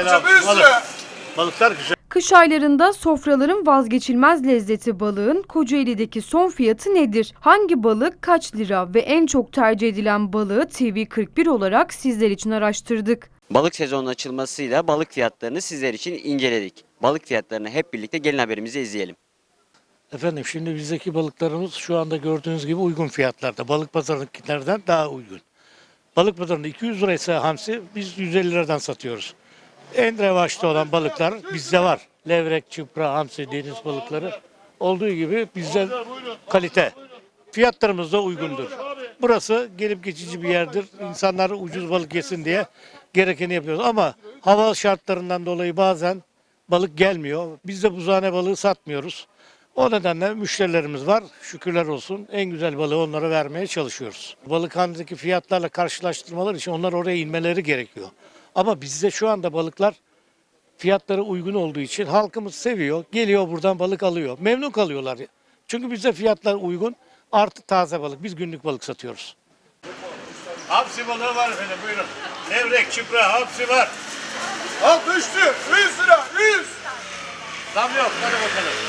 Hocam 100 lira. Balıklar güzel. Kış aylarında sofraların vazgeçilmez lezzeti balığın Kocaeli'deki son fiyatı nedir? Hangi balık kaç lira ve en çok tercih edilen balığı TV41 olarak sizler için araştırdık. Balık sezonunun açılmasıyla balık fiyatlarını sizler için inceledik. Balık fiyatlarını hep birlikte gelin haberimizi izleyelim. Efendim şimdi bizdeki balıklarımız şu anda gördüğünüz gibi uygun fiyatlarda. Balık pazarındakilerden daha uygun. Balık pazarında 200 liraysa hamsi biz 150 liradan satıyoruz. En revaçta olan balıklar bizde var. Levrek, çıpra, hamsi, deniz balıkları olduğu gibi bizde kalite. Fiyatlarımız da uygundur. Burası gelip geçici bir yerdir. İnsanlar ucuz balık yesin diye gerekeni yapıyoruz. Ama hava şartlarından dolayı bazen balık gelmiyor. Biz de buzhane balığı satmıyoruz. O nedenle müşterilerimiz var. Şükürler olsun. En güzel balığı onlara vermeye çalışıyoruz. Balıkhanedeki fiyatlarla karşılaştırmalar için onlar oraya inmeleri gerekiyor. Ama bizde şu anda balıklar fiyatları uygun olduğu için halkımız seviyor. Geliyor buradan balık alıyor. Memnun kalıyorlar. Çünkü bizde fiyatlar uygun. Artı taze balık. Biz günlük balık satıyoruz. Hapsi balığı var efendim buyurun. Levrek, çıpra, hapsi var. Al düştü. 100 lira. 100. Tam yok. Hadi bakalım.